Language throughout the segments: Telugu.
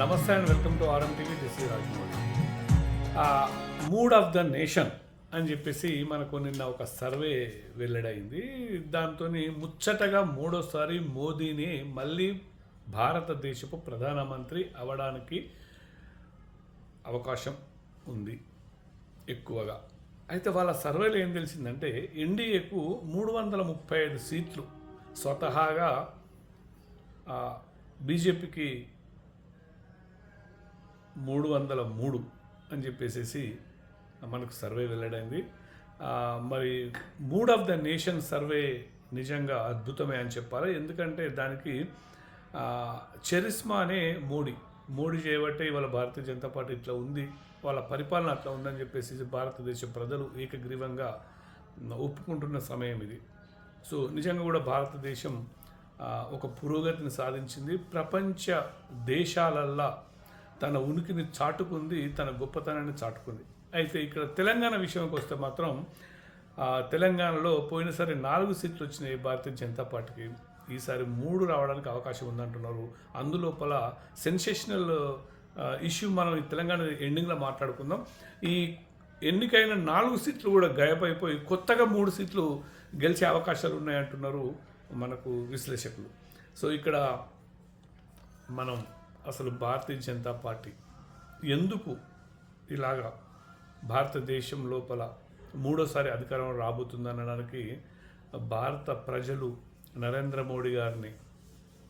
నమస్తే and welcome to RM TV this is Rajamouli. Mood of the nation అని చెప్పేసి మనకు నిన్న ఒక సర్వే వెల్లడైంది. దాంతో ముచ్చటగా మూడోసారి మోదీని మళ్ళీ భారతదేశపు ప్రధానమంత్రి అవడానికి అవకాశం ఉంది ఎక్కువగా. అయితే వాళ్ళ సర్వేలో ఏం తెలిసిందంటే ఎన్డీఏకు మూడు వందల ముప్పై ఐదు సీట్లు స్వతహాగా బీజేపీకి మూడు వందల మూడు అని చెప్పేసి మనకు సర్వే వెల్లడైంది. మరి mood of the nation survey నిజంగా అద్భుతమే అని చెప్పాలి. ఎందుకంటే దానికి ఆ, చరిస్మా అనే మోడీ మోడీ చేయబట్టే ఇవాళ భారతీయ జనతా పార్టీ ఇట్లా ఉంది వాళ్ళ పరిపాలన అట్లా ఉందని చెప్పేసి భారతదేశ ప్రజలు ఏకగ్రీవంగా ఒప్పుకుంటున్న సమయం ఇది. సో నిజంగా కూడా భారతదేశం ఒక పురోగతిని సాధించింది. ప్రపంచ దేశాలల్లా తన ఉనికిని చాటుకుంది తన గొప్పతనాన్ని చాటుకుంది. అయితే ఇక్కడ తెలంగాణ విషయంకి వస్తే మాత్రం తెలంగాణలో పోయినసారి నాలుగు సీట్లు వచ్చినాయి భారతీయ జనతా పార్టీకి. ఈసారి మూడు రావడానికి అవకాశం ఉందంటున్నారు. అందులోపల సెన్సేషనల్ ఇష్యూ మనం ఈ తెలంగాణ ఎండింగ్లో మాట్లాడుకుందాం. ఈ ఎన్నికైన నాలుగు సీట్లు కూడా గాయపైపోయి కొత్తగా మూడు సీట్లు గెలిచే అవకాశాలు ఉన్నాయంటున్నారు మనకు విశ్లేషకులు. సో ఇక్కడ మనం అసలు భారతీయ జనతా పార్టీ ఎందుకు ఇలాగా భారతదేశం లోపల మూడోసారి అధికారం రాబోతుందనడానికి భారత ప్రజలు నరేంద్ర మోడీ గారిని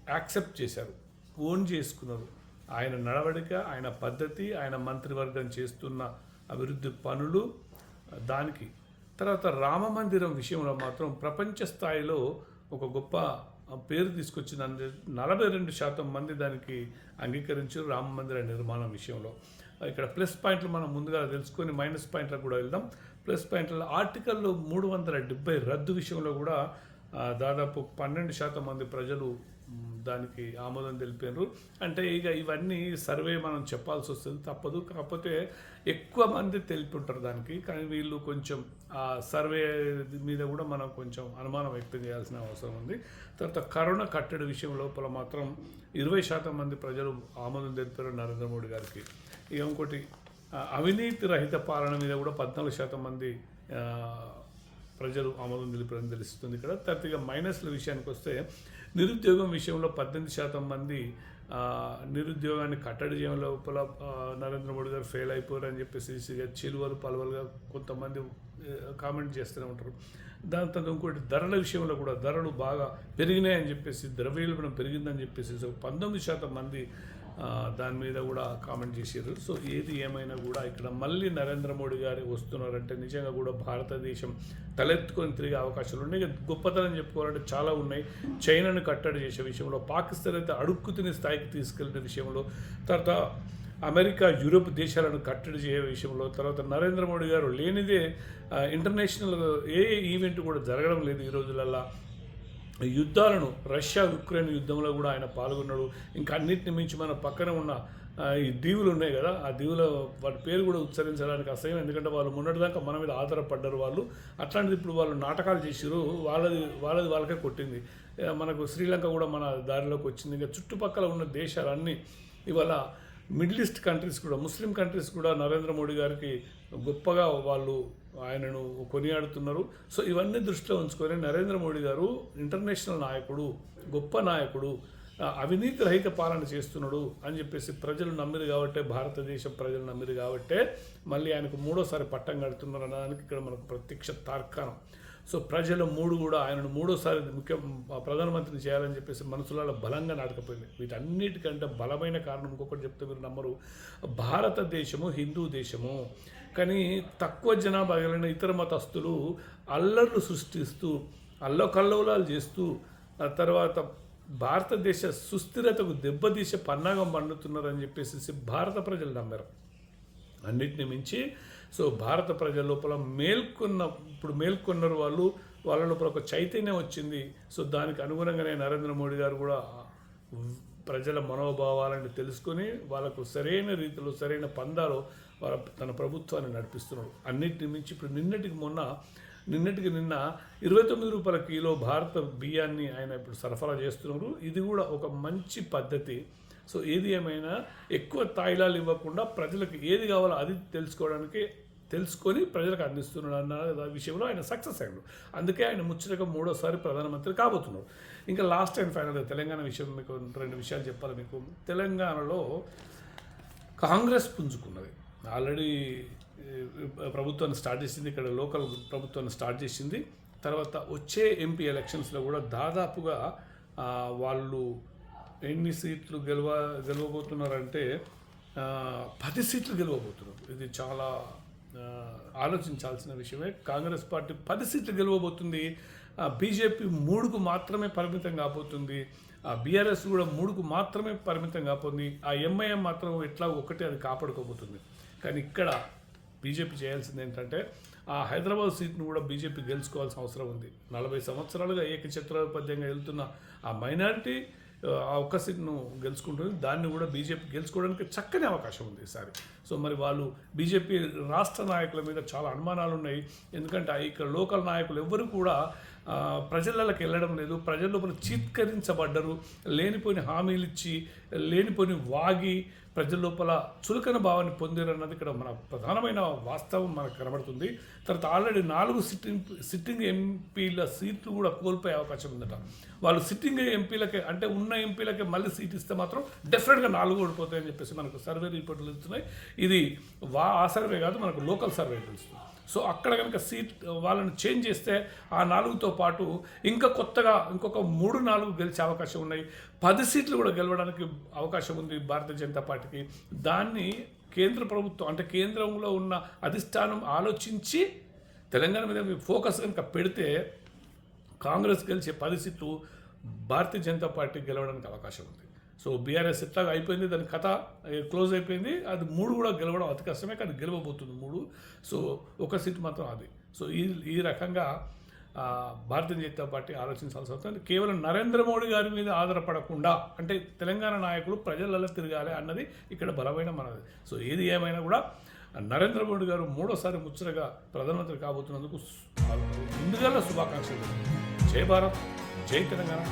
యాక్సెప్ట్ చేశారు ఓన్ చేసుకున్నారు. ఆయన నడవడిక ఆయన పద్ధతి ఆయన మంత్రివర్గం చేస్తున్న అభివృద్ధి పనులు దానికి తర్వాత రామ మందిరం విషయంలో మాత్రం ప్రపంచ స్థాయిలో ఒక గొప్ప పేరు తీసుకొచ్చిన నలభై రెండు శాతం మంది దానికి అంగీకరించారు రామ మందిర నిర్మాణం విషయంలో. ఇక్కడ ప్లస్ పాయింట్లు మనం ముందుగా తెలుసుకొని మైనస్ పాయింట్లకు కూడా వెళ్దాం. ప్లస్ పాయింట్లు ఆర్టికల్లో మూడు వందల డెబ్బై రద్దు విషయంలో కూడా దాదాపు పన్నెండు శాతం మంది ప్రజలు దానికి ఆమోదం తెలిపారు. అంటే ఇక ఇవన్నీ సర్వే మనం చెప్పాల్సి వస్తుంది. తప్పదు. కాకపోతే ఎక్కువ మంది తెలిపి ఉంటారు దానికి. కానీ వీళ్ళు కొంచెం ఆ సర్వే మీద కూడా మనం కొంచెం అనుమానం వ్యక్తం చేయాల్సిన అవసరం ఉంది. తర్వాత కరోనా కట్టడి విషయం లోపల మాత్రం ఇరవై శాతం మంది ప్రజలు ఆమోదం తెలిపారు నరేంద్ర మోడీ గారికి. ఇక ఇంకోటి అవినీతి రహిత పాలన మీద కూడా పద్నాలుగు శాతం మంది ప్రజలు ఆమోదం తెలిపారని తెలుస్తుంది ఇక్కడ. తర్వాత మైనస్ల విషయానికి వస్తే నిరుద్యోగం విషయంలో పద్దెనిమిది శాతం మంది నిరుద్యోగాన్ని కట్టడి చేయడం లోపల నరేంద్ర మోడీ గారు ఫెయిల్ అయిపోయారని చెప్పేసి ఇక చిలువలు పలువలుగా కొంతమంది కామెంట్ చేస్తూనే ఉంటారు. దాని తర్వాత ఇంకోటి ధరల విషయంలో కూడా ధరలు బాగా పెరిగినాయని చెప్పేసి ద్రవ్యోల్బణం పెరిగిందని చెప్పేసి పంతొమ్మిది శాతం మంది దాని మీద కూడా కామెంట్ చేశారు సో ఏది ఏమైనా కూడా ఇక్కడ మళ్ళీ నరేంద్ర మోడీ గారు వస్తున్నారంటే నిజంగా కూడా భారతదేశం తలెత్తుకొని తిరిగే అవకాశాలు ఉన్నాయి. గొప్పతనం చెప్పుకోవాలంటే చాలా ఉన్నాయి. చైనాను కట్టడి చేసే విషయంలో పాకిస్తాన్ అయితే అడుక్కు తినే స్థాయికి తీసుకెళ్ళిన విషయంలో తర్వాత అమెరికా యూరోప్ దేశాలను కట్టడి చేయ విషయంలో తర్వాత నరేంద్ర మోడీ గారు లేనిదే ఇంటర్నేషనల్ ఏ ఈవెంట్ కూడా జరగడం లేదు ఈ రోజులల్లా. యుద్ధాలను రష్యా ఉక్రెయిన్ యుద్ధంలో కూడా ఆయన పాల్గొన్నాడు. ఇంకా అన్నింటిని మించి మన పక్కన ఉన్న ఈ దీవులు ఉన్నాయి కదా ఆ దీవుల వాటి పేరు కూడా ఉచ్చరించడానికి అసహ్యం. ఎందుకంటే వాళ్ళు మొన్నటిదాకా మన మీద ఆధారపడ్డారు వాళ్ళు. అట్లాంటిది ఇప్పుడు వాళ్ళు నాటకాలు చేసిరు వాళ్ళది వాళ్ళది వాళ్ళకే కొట్టింది. మనకు శ్రీలంక కూడా మన దారిలోకి వచ్చింది. ఇంకా చుట్టుపక్కల ఉన్న దేశాలన్నీ ఇవాళ మిడిల్ ఈస్ట్ కంట్రీస్ కూడా ముస్లిం కంట్రీస్ కూడా నరేంద్ర మోడీ గారికి గొప్పగా వాళ్ళు ఆయనను కొనియాడుతున్నారు. సో ఇవన్నీ దృష్టిలో ఉంచుకొని నరేంద్ర మోడీ గారు ఇంటర్నేషనల్ నాయకుడు గొప్ప నాయకుడు అవినీతి రహిత పాలన చేస్తున్నాడు అని చెప్పేసి ప్రజలు నమ్మిరు కాబట్టే భారతదేశం ప్రజలు నమ్మిరు కాబట్టే మళ్ళీ ఆయనకు మూడోసారి పట్టం కడుతున్నారు అనడానికి ఇక్కడ మనకు ప్రత్యక్ష తార్కాణం. సో ప్రజల మూడు కూడా ఆయనను మూడోసారి ముఖ్య ప్రధానమంత్రిని చేయాలని చెప్పేసి మనసులలో బలంగా నాటకపోయింది. వీటన్నిటికంటే బలమైన కారణం ఇంకొకటి చెప్తే మీరు నమ్మరు. భారతదేశము హిందూ దేశము. కానీ తక్కువ జనాభా కలిగిన ఇతర మతస్థులు అల్లర్లు సృష్టిస్తూ అల్లకల్లోలాలు చేస్తూ ఆ తర్వాత భారతదేశ సుస్థిరతకు దెబ్బతీసే పన్నాగం పండుతున్నారని చెప్పేసి భారత ప్రజలు నమ్మారు. అన్నిటిని మించి సో భారత ప్రజల లోపల మేల్కొన్న ఇప్పుడు మేల్కొన్నారు వాళ్ళు వాళ్ళ లోపల ఒక చైతన్యం వచ్చింది. సో దానికి అనుగుణంగానే నరేంద్ర మోడీ గారు కూడా ప్రజల మనోభావాలను తెలుసుకొని వాళ్ళకు సరైన రీతిలో సరైన పందాలో వాళ్ళ తన ప్రభుత్వాన్ని నడిపిస్తున్నారు. అన్నిటి మించి ఇప్పుడు నిన్నటికి మొన్న నిన్నటికి నిన్న ఇరవై తొమ్మిది రూపాయల కిలో భారత బియ్యాన్ని ఆయన ఇప్పుడు సరఫరా చేస్తున్నారు. ఇది కూడా ఒక మంచి పద్ధతి. సో ఏది ఏమైనా ఎక్కువ తాయిలాలు ఇవ్వకుండా ప్రజలకు ఏది కావాలో అది తెలుసుకోవడానికి తెలుసుకొని ప్రజలకు అందిస్తున్నాడు అన్న విషయంలో ఆయన సక్సెస్ అయ్యాడు. అందుకే ఆయన ముచ్చటగా మూడోసారి ప్రధానమంత్రి కాబోతున్నారు ఇంకా లాస్ట్ అండ్ ఫైనల్గా తెలంగాణ విషయం మీకు రెండు విషయాలు చెప్పాలి మీకు. తెలంగాణలో కాంగ్రెస్ పుంజుకున్నది. ఆల్రెడీ ప్రభుత్వాన్ని స్టార్ట్ చేసింది ఇక్కడ లోకల్ ప్రభుత్వాన్ని స్టార్ట్ చేసింది. తర్వాత వచ్చే ఎంపీ ఎలక్షన్స్లో కూడా దాదాపుగా వాళ్ళు ఎన్ని సీట్లు గెలవ గెలవబోతున్నారంటే పది సీట్లు గెలవబోతున్నారు. ఇది చాలా ఆలోచించాల్సిన విషయమే. కాంగ్రెస్ పార్టీ పది సీట్లు గెలవబోతుంది. బీజేపీ మూడుకు మాత్రమే పరిమితం కాబోతుంది. ఆ బీఆర్ఎస్ కూడా మూడుకు మాత్రమే పరిమితం కాబోతుంది. ఆ ఎంఐఎం మాత్రం ఎట్లా ఒకటే అది కాపాడుకోబోతుంది. కానీ ఇక్కడ బీజేపీ చేయాల్సింది ఏంటంటే ఆ హైదరాబాద్ సీట్ను కూడా బీజేపీ గెలుచుకోవాల్సిన అవసరం ఉంది. నలభై సంవత్సరాలుగా ఏకఛత్రాధిపత్యంగా వెళ్తున్న ఆ మైనారిటీ ఆ ఒక్క సీట్ను గెలుచుకుంటుంది. దాన్ని కూడా బీజేపీ గెలుచుకోవడానికి చక్కని అవకాశం ఉంది ఈసారి. సో మరి వాళ్ళు బీజేపీ రాష్ట్ర నాయకుల మీద చాలా అనుమానాలు ఉన్నాయి ఎందుకంటే ఇక్కడ లోకల్ నాయకులు ఎవ్వరు కూడా ప్రజలకి వెళ్ళడం లేదు. ప్రజల లోపల చీత్కరించబడ్డరు. లేనిపోయిన హామీలు ఇచ్చి లేనిపోయిన వాగి ప్రజల లోపల చులకన భావాన్ని పొందారు అన్నది ఇక్కడ మన ప్రధానమైన వాస్తవం మనకు కనబడుతుంది. తర్వాత ఆల్రెడీ నాలుగు సిట్టింగ్ సిట్టింగ్ ఎంపీల సీట్లు కూడా కోల్పోయే అవకాశం ఉందట. వాళ్ళు సిట్టింగ్ ఎంపీలకే అంటే ఉన్న ఎంపీలకే మళ్ళీ సీట్ ఇస్తే మాత్రం డెఫినెట్గా నాలుగు ఓడిపోతాయని చెప్పేసి మనకు సర్వే రిపోర్ట్లు ఇస్తున్నాయి ఇది వా ఆ సర్వే కాదు మనకు లోకల్ సర్వే తెలుస్తుంది. సో అక్కడ కనుక సీట్ వాళ్ళని చేంజ్ చేస్తే ఆ నాలుగుతో పాటు ఇంకా కొత్తగా ఇంకొక మూడు నాలుగు గెలిచే అవకాశం ఉన్నాయి. పది సీట్లు కూడా గెలవడానికి అవకాశం ఉంది భారతీయ జనతా పార్టీకి. దాన్ని కేంద్ర ప్రభుత్వం అంటే కేంద్రంలో ఉన్న అధిష్టానం ఆలోచించి తెలంగాణ మీద ఫోకస్ కనుక పెడితే కాంగ్రెస్ గెలిచే పది సీట్లు భారతీయ జనతా పార్టీ గెలవడానికి అవకాశం ఉంది. సో బీఆర్ఎస్ ఎట్లాగా అయిపోయింది దాని కథ క్లోజ్ అయిపోయింది అది మూడు కూడా గెలవడం అతి కష్టమే కానీ గెలవబోతుంది మూడు. సో ఒక సీట్ మాత్రం అది. సో ఈ ఈ రకంగా భారతీయ జనతా పార్టీ ఆలోచించాల్సి వస్తుంది కేవలం నరేంద్ర మోడీ గారి మీద ఆధారపడకుండా అంటే తెలంగాణ నాయకులు ప్రజలలో తిరగాలి అన్నది ఇక్కడ బలమైన మనది. సో ఏది ఏమైనా కూడా నరేంద్ర మోడీ గారు మూడోసారి ముచ్చటగా ప్రధానమంత్రి కాబోతున్నందుకు ముందుగా శుభాకాంక్షలు. జై భారత్ జై తెలంగాణ.